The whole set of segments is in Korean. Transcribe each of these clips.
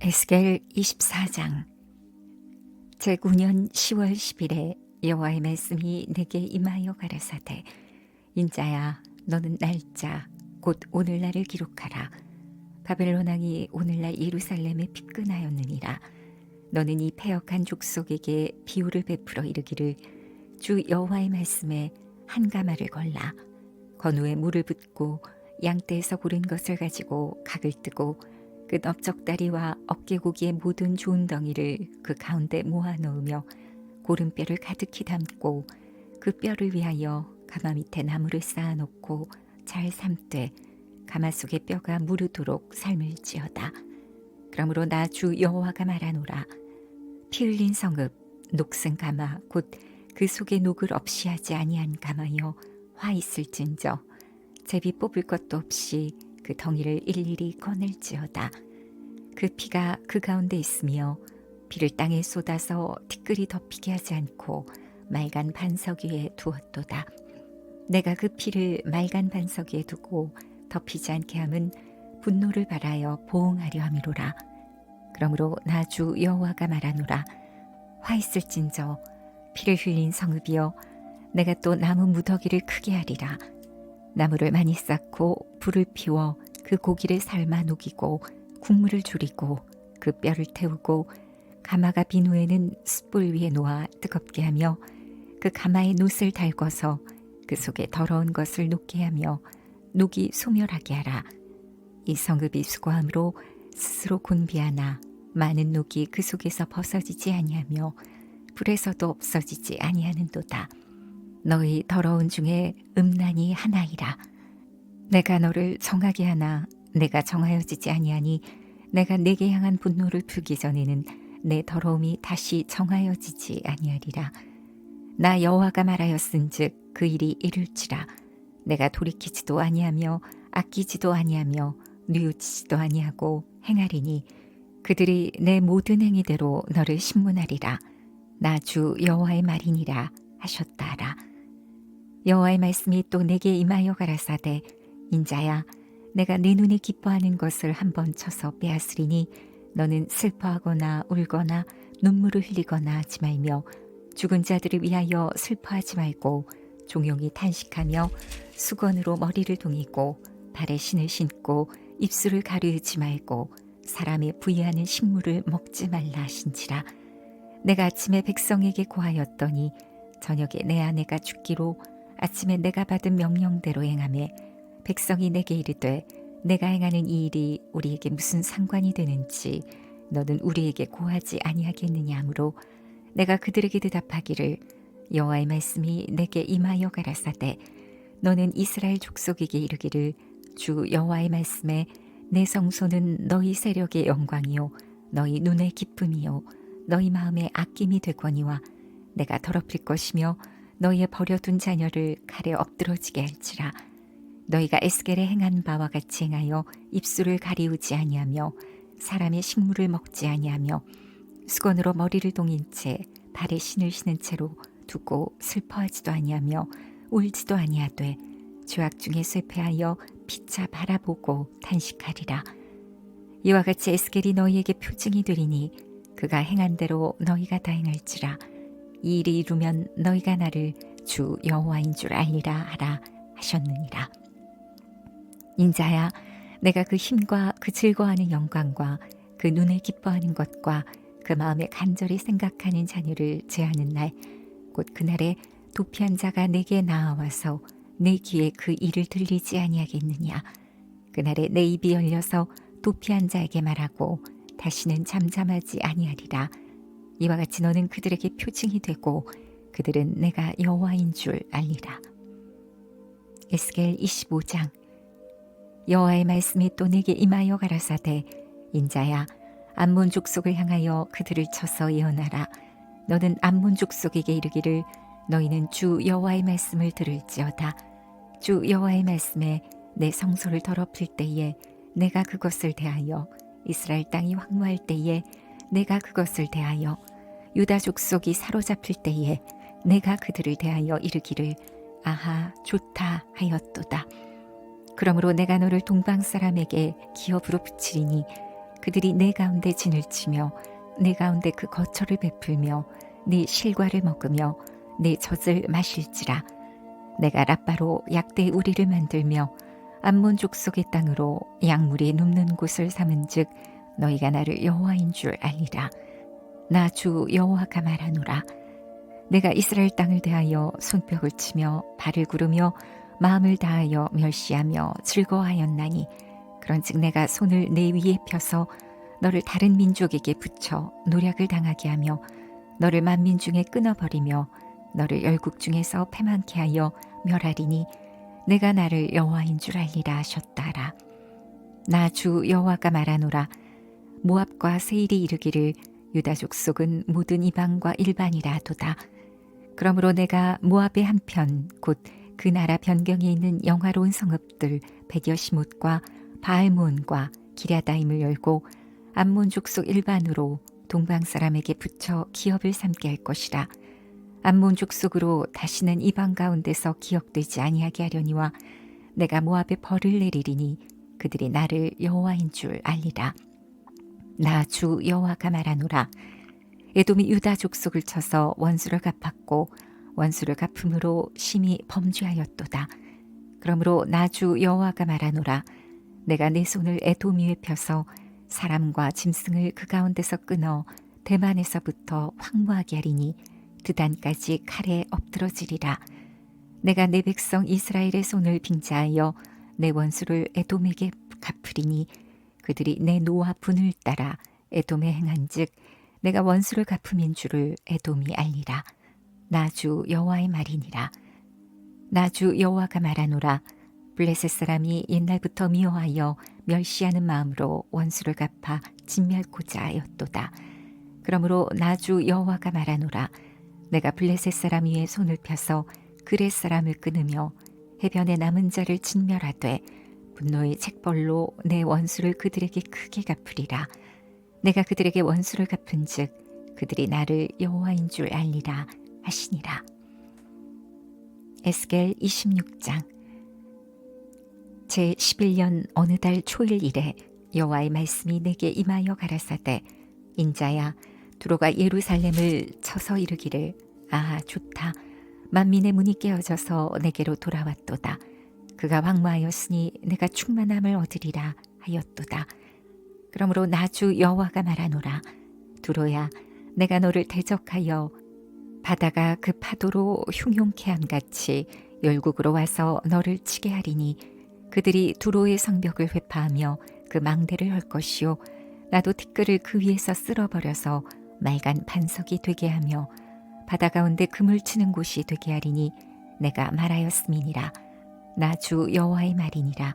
에스겔 24장. 제9년 10월 10일에 여호와의 말씀이 내게 임하여 가라사대 인자야 너는 날짜 곧 오늘날을 기록하라. 바벨론 왕이 오늘날 예루살렘에 피끈하였느니라. 너는 이 패역한 족속에게 비유를 베풀어 이르기를 주 여호와의 말씀에 한 가마를 걸라. 건우에 물을 붓고 양떼에서 고른 것을 가지고 각을 뜨고 그 넓적다리와 어깨고기의 모든 좋은 덩이를 그 가운데 모아 넣으며 고른 뼈를 가득히 담고 그 뼈를 위하여 가마 밑에 나무를 쌓아놓고 잘 삶되 가마 속에 뼈가 무르도록 삶을 지어다. 그러므로 나 주 여호와가 말하노라. 피 흘린 성읍 녹슨 가마 곧 그 속에 녹을 없이 하지 아니한 가마여 화 있을진저 제비 뽑을 것도 없이 그 덩이를 일일이 꺼낼지어다. 그 피가 그 가운데 있으며 피를 땅에 쏟아서 티끌이 덮이게 하지 않고 맑은 반석 위에 두었도다. 내가 그 피를 맑은 반석 위에 두고 덮이지 않게 함은 분노를 발하여 보응하려 함이로라. 그러므로 나 주 여호와가 말하노라. 화 있을진저 피를 흘린 성읍이여 내가 또 나무 무더기를 크게 하리라. 나무를 많이 쌓고 불을 피워 그 고기를 삶아 녹이고 국물을 줄이고 그 뼈를 태우고 가마가 빈 후에는 숯불 위에 놓아 뜨겁게 하며 그 가마에 놋을 달궈서 그 속에 더러운 것을 녹게 하며 녹이 소멸하게 하라. 이 성읍이 수고함으로 스스로 곤비하나 많은 녹이 그 속에서 벗어지지 아니하며 불에서도 없어지지 아니하는도다. 너희 더러운 중에 음란이 하나이라. 내가 너를 정하게 하나 내가 정하여지지 아니하니 내가 내게 향한 분노를 풀기 전에는 내 더러움이 다시 정하여지지 아니하리라. 나 여호와가 말하였은즉 그 일이 이룰지라. 내가 돌이키지도 아니하며 아끼지도 아니하며 뉘우치지도 아니하고 행하리니 그들이 내 모든 행위대로 너를 신문하리라. 나 주 여호와의 말이니라 하셨다라. 여호와의 말씀이 또 내게 임하여 가라사대 인자야 내가 내 눈에 기뻐하는 것을 한 번 쳐서 빼앗으리니 너는 슬퍼하거나 울거나 눈물을 흘리거나 하지 말며 죽은 자들을 위하여 슬퍼하지 말고 종용이 탄식하며 수건으로 머리를 동이고 발에 신을 신고 입술을 가르지 말고 사람의 부의하는 식물을 먹지 말라 하신지라. 내가 아침에 백성에게 고하였더니 저녁에 내 아내가 죽기로 아침에 내가 받은 명령대로 행하매 백성이 내게 이르되 내가 행하는 이 일이 우리에게 무슨 상관이 되는지 너는 우리에게 고하지 아니하겠느냐 하므로 내가 그들에게 대답하기를 여호와의 말씀이 내게 임하여 가라사대 너는 이스라엘 족속에게 이르기를 주 여호와의 말씀에 내 성소는 너희 세력의 영광이요 너희 눈의 기쁨이요 너희 마음의 아낌이 되거니와 내가 더럽힐 것이며 너희의 버려둔 자녀를 칼에 엎드러지게 할지라 너희가 에스겔에 행한 바와 같이 행하여 입술을 가리우지 아니하며 사람의 식물을 먹지 아니하며 수건으로 머리를 동인 채 발에 신을 신은 채로 두고 슬퍼하지도 아니하며 울지도 아니하되 죄악 중에 쇠폐하여 피차 바라보고 탄식하리라. 이와 같이 에스겔이 너희에게 표징이 되리니 그가 행한 대로 너희가 다 행할지라. 이 일이 이루면 너희가 나를 주 여호와인 줄 알리라 하라 하셨느니라 인자야 내가 그 힘과 그 즐거워하는 영광과 그 눈에 기뻐하는 것과 그 마음에 간절히 생각하는 자녀를 제하는 날 곧 그날에 도피한 자가 내게 나와서 내 귀에 그 일을 들리지 아니하겠느냐? 그날에 내 입이 열려서 도피한 자에게 말하고 다시는 잠잠하지 아니하리라. 이와 같이 너는 그들에게 표징이 되고 그들은 내가 여호와인 줄 알리라. 에스겔 25장 여호와의 말씀이 또 내게 임하여 가라사대 인자야 암몬 족속을 향하여 그들을 쳐서 예언하라 너는 암몬 족속에게 이르기를 너희는 주 여호와의 말씀을 들을지어다 주 여호와의 말씀에 내 성소를 더럽힐 때에 내가 그것을 대하여 이스라엘 땅이 황무할 때에 내가 그것을 대하여 유다 족속이 사로잡힐 때에 내가 그들을 대하여 이르기를 아하 좋다 하였도다. 그러므로 내가 너를 동방 사람에게 기업으로 붙이리니 그들이 내 가운데 진을 치며 내 가운데 그 거처를 베풀며 네 실과를 먹으며 네 젖을 마실지라. 내가 라빠로 약대 우리를 만들며 암몬 족 속의 땅으로 약물이 눕는 곳을 삼은즉 너희가 나를 여호와인 줄 알리라. 나 주 여호와가 말하노라. 내가 이스라엘 땅을 대하여 손뼉을 치며 발을 구르며 마음을 다하여 멸시하며 즐거워하였나니 그런즉 내가 손을 내 위에 펴서 너를 다른 민족에게 붙여 노략을 당하게 하며 너를 만민 중에 끊어버리며 너를 열국 중에서 패망케 하여 멸하리니 내가 나를 여호와인 줄 알리라 하셨다라. 나 주 여호와가 말하노라. 모압과 세일이 이르기를 유다 족속은 모든 이방과 일반이라 하도다. 그러므로 내가 모압의 한편 곧 그 나라 변경에 있는 영화로운 성읍들 베겨시못과 바알몬과 기랴다임을 열고 암몬 족속 일반으로 동방 사람에게 붙여 기업을 삼게 할 것이라. 암몬 족속으로 다시는 이방 가운데서 기억되지 아니하게 하려니와 내가 모압에 벌을 내리리니 그들이 나를 여호와인 줄 알리라. 나 주 여호와가 말하노라. 에돔이 유다 족속을 쳐서 원수를 갚았고 원수를 갚음으로 심히 범죄하였도다 그러므로 나주 여호와가 말하노라 내가 내 손을 에돔 위에 펴서 사람과 짐승을 그 가운데서 끊어 대만에서부터 황무하게 하리니 드단까지 칼에 엎드러지리라. 내가 내 백성 이스라엘의 손을 빙자하여 내 원수를 에돔에게 갚으리니 그들이 내 노와 분을 따라 에돔에 행한즉 내가 원수를 갚음인 줄을 에돔이 알리라. 나주 여호와의 말이니라. 나주 여호와가 말하노라. 블레셋 사람이 옛날부터 미워하여 멸시하는 마음으로 원수를 갚아 진멸고자 하였도다. 그러므로 나주 여호와가 말하노라. 내가 블레셋 사람 위에 손을 펴서 그렛 사람을 끊으며 해변에 남은 자를 진멸하되 분노의 책벌로 내 원수를 그들에게 크게 갚으리라. 내가 그들에게 원수를 갚은즉 그들이 나를 여호와인 줄 알리라 하시니라. 에스겔 26장. 제 11년 어느 달 초일 이래 여호와의 말씀이 내게 임하여 가라사대 인자야 두로가 예루살렘을 쳐서 이르기를 아 좋다. 만민의 문이 깨어져서 내게로 돌아왔도다. 그가 황무하였으니 내가 충만함을 얻으리라 하였도다. 그러므로 나주 여호와가 말하노라. 두로야 내가 너를 대적하여 바다가 그 파도로 흉용케 함같이 열국으로 와서 너를 치게 하리니 그들이 두로의 성벽을 회파하며 그 망대를 헐 것이요. 나도 티끌을 그 위에서 쓸어버려서 맑은 반석이 되게 하며 바다 가운데 금을 치는 곳이 되게 하리니 내가 말하였음이니라. 나 주 여호와의 말이니라.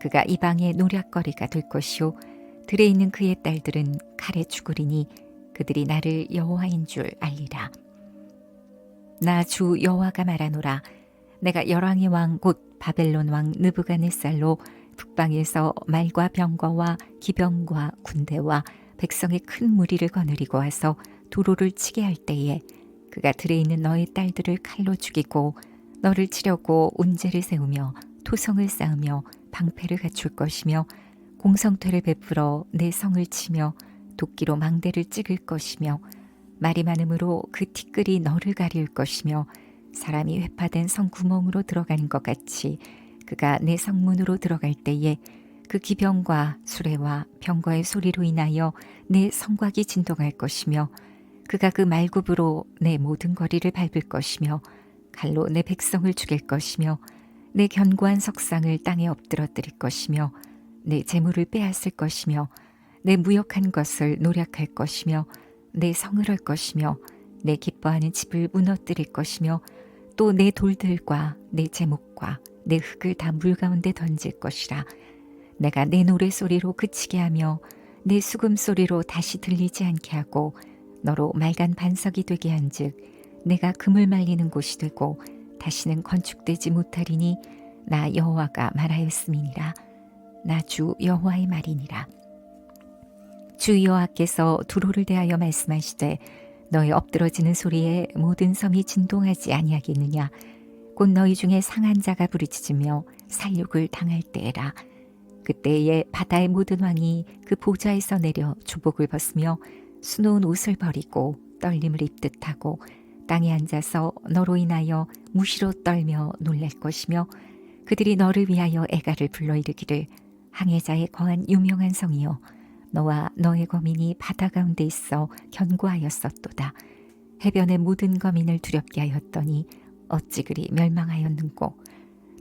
그가 이방의 노략거리가 될 것이요. 들에 있는 그의 딸들은 칼에 죽으리니 그들이 나를 여호와인 줄 알리라 나 주 여호와가 말하노라. 내가 열왕의 왕 곧 바벨론 왕 느부갓네살로 북방에서 말과 병거와 기병과 군대와 백성의 큰 무리를 거느리고 와서 도로를 치게 할 때에 그가 들에 있는 너의 딸들을 칼로 죽이고 너를 치려고 운제를 세우며 토성을 쌓으며 방패를 갖출 것이며 공성퇴를 베풀어 내 성을 치며 도끼로 망대를 찍을 것이며 말이 많음으로 그 티끌이 너를 가릴 것이며 사람이 회파된 성 구멍으로 들어가는 것 같이 그가 내 성문으로 들어갈 때에 그 기병과 수레와 병거의 소리로 인하여 내 성곽이 진동할 것이며 그가 그 말굽으로 내 모든 거리를 밟을 것이며 칼로 내 백성을 죽일 것이며 내 견고한 석상을 땅에 엎드러뜨릴 것이며 내 재물을 빼앗을 것이며 내 무역한 것을 노력할 것이며 내 성을 할 것이며 내 기뻐하는 집을 무너뜨릴 것이며 또 내 돌들과 내 제목과 내 흙을 다 물 가운데 던질 것이라. 내가 내 노래 소리로 그치게 하며 내 수금 소리로 다시 들리지 않게 하고 너로 맑은 반석이 되게 한즉 내가 금을 말리는 곳이 되고 다시는 건축되지 못하리니 나 여호와가 말하였음이니라. 나 주 여호와의 말이니라 주 여호와께서 두로를 대하여 말씀하시되 너희 엎드러지는 소리에 모든 섬이 진동하지 아니하겠느냐? 곧 너희 중에 상한 자가 부르짖으며 살육을 당할 때에라. 그때에 바다의 모든 왕이 그 보좌에서 내려 주복을 벗으며 수놓은 옷을 버리고 떨림을 입듯 하고 땅에 앉아서 너로 인하여 무시로 떨며 놀랄 것이며 그들이 너를 위하여 애가를 불러 이르기를 항해자의 거한 유명한 성이여 너와 너의 거민이 바다 가운데 있어 견고하였었도다. 해변의 모든 거민을 두렵게 하였더니 어찌 그리 멸망하였는고.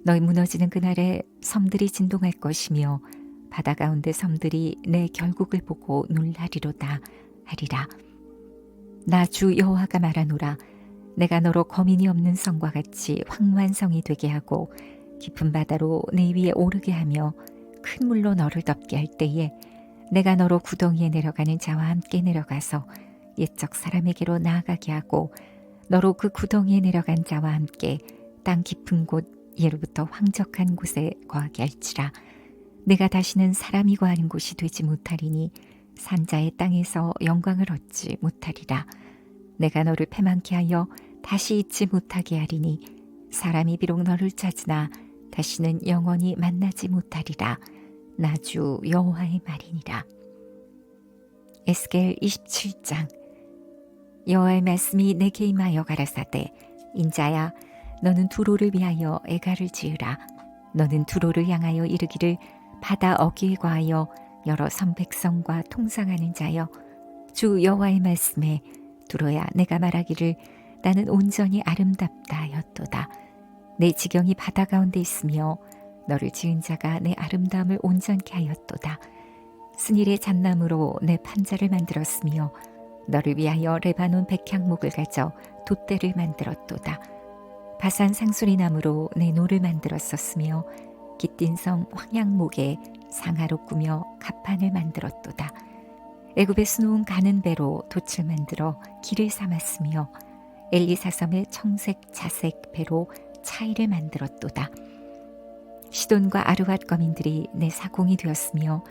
너희 무너지는 그날에 섬들이 진동할 것이며 바다 가운데 섬들이 내 결국을 보고 놀라리로다 하리라. 나 주 여호와가 말하노라. 내가 너로 거민이 없는 성과 같이 황무한 성이 되게 하고 깊은 바다로 내 위에 오르게 하며 큰 물로 너를 덮게 할 때에 내가 너로 구덩이에 내려가는 자와 함께 내려가서 옛적 사람에게로 나아가게 하고 너로 그 구덩이에 내려간 자와 함께 땅 깊은 곳 예로부터 황적한 곳에 거하게 할지라. 내가 다시는 사람이 거하는 곳이 되지 못하리니 산자의 땅에서 영광을 얻지 못하리라. 내가 너를 패망케 하여 다시 잊지 못하게 하리니 사람이 비록 너를 찾으나 다시는 영원히 만나지 못하리라 나주 여호와의 말이니라. 에스겔 27장. 여호와의 말씀이 내게 임하여 가라사대 인자야 너는 두로를 위하여 애가를 지으라. 너는 두로를 향하여 이르기를 바다 어귀에 과하여 여러 선백성과 통상하는 자여 주 여호와의 말씀에 두로야 내가 말하기를 나는 온전히 아름답다 하였도다. 내 지경이 바다 가운데 있으며 너를 지은 자가 내 아름다움을 온전케 하였도다 스닐의 잣나무로 내 판자를 만들었으며 너를 위하여 레바논 백향목을 가져 돛대를 만들었도다. 바산 상수리 나무로 내 노를 만들었었으며 기띔성 황양목에 상하로 꾸며 갑판을 만들었도다. 애굽에 수놓은 가는 배로 돛을 만들어 길을 삼았으며 엘리사섬의 청색 자색 배로 차이를 만들었도다. 시돈과 아르밧 거민들이 내 사공이 되었으며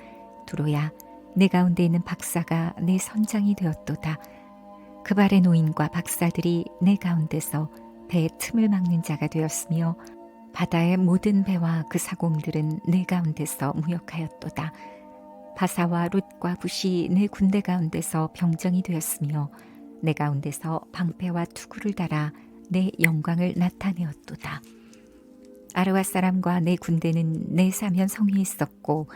두로야 내 가운데 있는 박사가 내 선장이 되었도다. 그 발의 노인과 박사들이 내 가운데서 배의 틈을 막는 자가 되었으며 바다의 모든 배와 그 사공들은 내 가운데서 무역하였도다. 바사와 룻과 붓이 내 군대 가운데서 병정이 되었으며 내 가운데서 방패와 투구를 달아 내 영광을 나타내었도다. 아르와 사람과 내 군대는 내 사면 성위에 있었고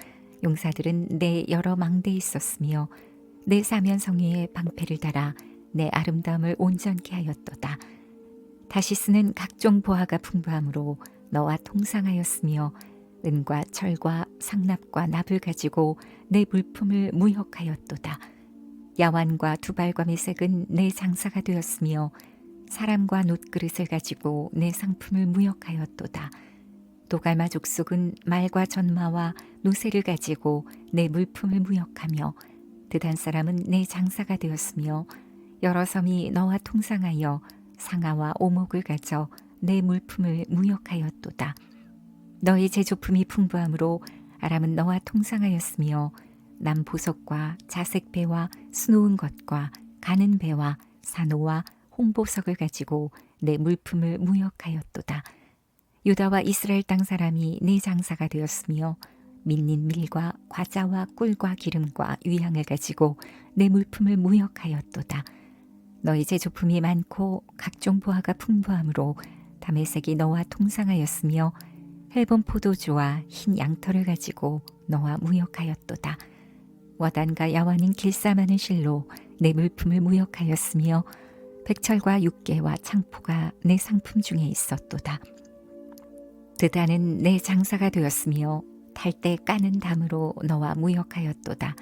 용사들은 내 여러 망대에 있었으며 내 사면 성위에 방패를 달아 내 아름다움을 온전케 하였도다. 다시 쓰는 각종 보화가 풍부함으로 너와 통상하였으며 은과 철과 상납과 납을 가지고 내 물품을 무역하였도다. 야완과 두발과 메색은 내 장사가 되었으며 사람과 놋그릇을 가지고 내 상품을 무역하였도다. 도갈마 족속은 말과 전마와 노새를 가지고 내 물품을 무역하며 드단 사람은 내 장사가 되었으며 여러 섬이 너와 통상하여 상아와 오목을 가져 내 물품을 무역하였도다. 너의 제조품이 풍부함으로 아람은 너와 통상하였으며 남 보석과 자색 배와 수놓은 것과 가는 배와 산호와 홍보석을 가지고 내 물품을 무역하였도다. 유다와 이스라엘 땅 사람이 내 장사가 되었으며 밀린 밀과 과자와 꿀과 기름과 위향을 가지고 내 물품을 무역하였도다. 너희 제조품이 많고 각종 보화가 풍부함으로 담의색이 너와 통상하였으며 헬본 포도주와 흰 양털을 가지고 너와 무역하였도다. 와단과 야완인 길쌈하는 실로 내 물품을 무역하였으며 백철과 육개와 창포가 내 상품 중에 있었도다. 드다는 내 장사가 되었으며 탈때 까는 담으로 너와 무역하였도다.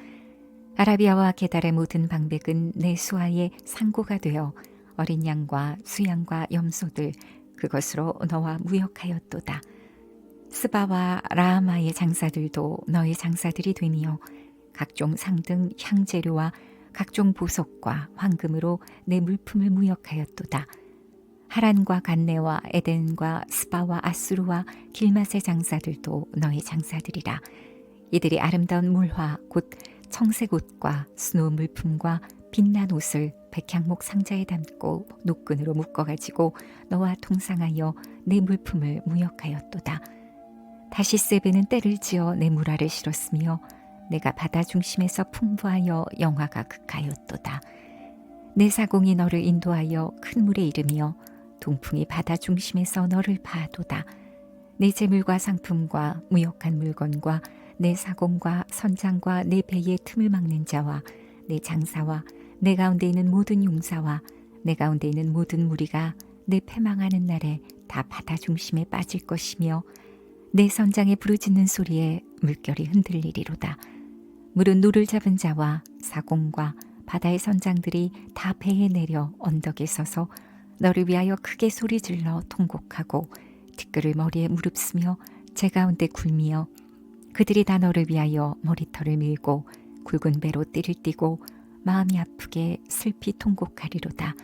아라비아와 게달의 모든 방백은 내 수하의 상고가 되어 어린 양과 수양과 염소들 그것으로 너와 무역하였도다. 스바와 라하마의 장사들도 너의 장사들이 되며 각종 상등 향재료와 각종 보석과 황금으로 내 물품을 무역하였도다. 하란과 간네와 에덴과 스바와 아수르와 길맛의 장사들도 너의 장사들이라. 이들이 아름다운 물화 곧 청색 옷과 수놓은 물품과 빛난 옷을 백향목 상자에 담고 노끈으로 묶어 가지고 너와 통상하여 내 물품을 무역하였도다. 다시 세베는 때를 지어 내 무라를 실었으며 내가 바다 중심에서 풍부하여 영화가 극하였도다. 내 사공이 너를 인도하여 큰 물에 이르며 동풍이 바다 중심에서 너를 파도다. 내 재물과 상품과 무역한 물건과 내 사공과 선장과 내 배의 틈을 막는 자와 내 장사와 내 가운데 있는 모든 용사와 내 가운데 있는 모든 무리가 내 패망하는 날에 다 바다 중심에 빠질 것이며 내 선장의 부르짖는 소리에 물결이 흔들리리로다. 물은 노를 잡은 자와 사공과 바다의 선장들이 다 배에 내려 언덕에 서서 너를 위하여 크게 소리 질러 통곡하고 티끌을 머리에 무릅쓰며 제 가운데 굴미어 그들이 다 너를 위하여 머리털을 밀고 굵은 배로 띠를 띠고 마음이 아프게 슬피 통곡하리로다.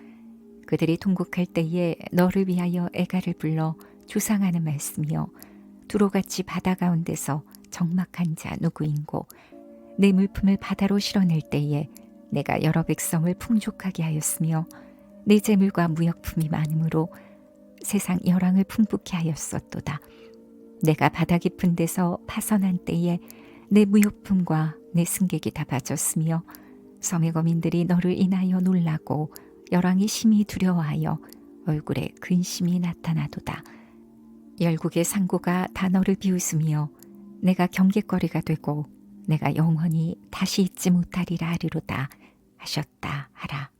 그들이 통곡할 때에 너를 위하여 애가를 불러 주상하는 말씀이요 두로같이 바다 가운데서 적막한 자 누구인고 내 물품을 바다로 실어낼 때에 내가 여러 백성을 풍족하게 하였으며 내 재물과 무역품이 많으므로 세상 열왕을 풍부케 하였었도다. 내가 바다 깊은 데서 파선한 때에 내 무역품과 내 승객이 다 빠졌으며 섬의 거민들이 너를 인하여 놀라고 열왕이 심히 두려워하여 얼굴에 근심이 나타나도다. 열국의 상고가 다 너를 비웃으며 내가 경계거리가 되고 내가 영원히 다시 잊지 못하리라 하리로다 하셨다 하라.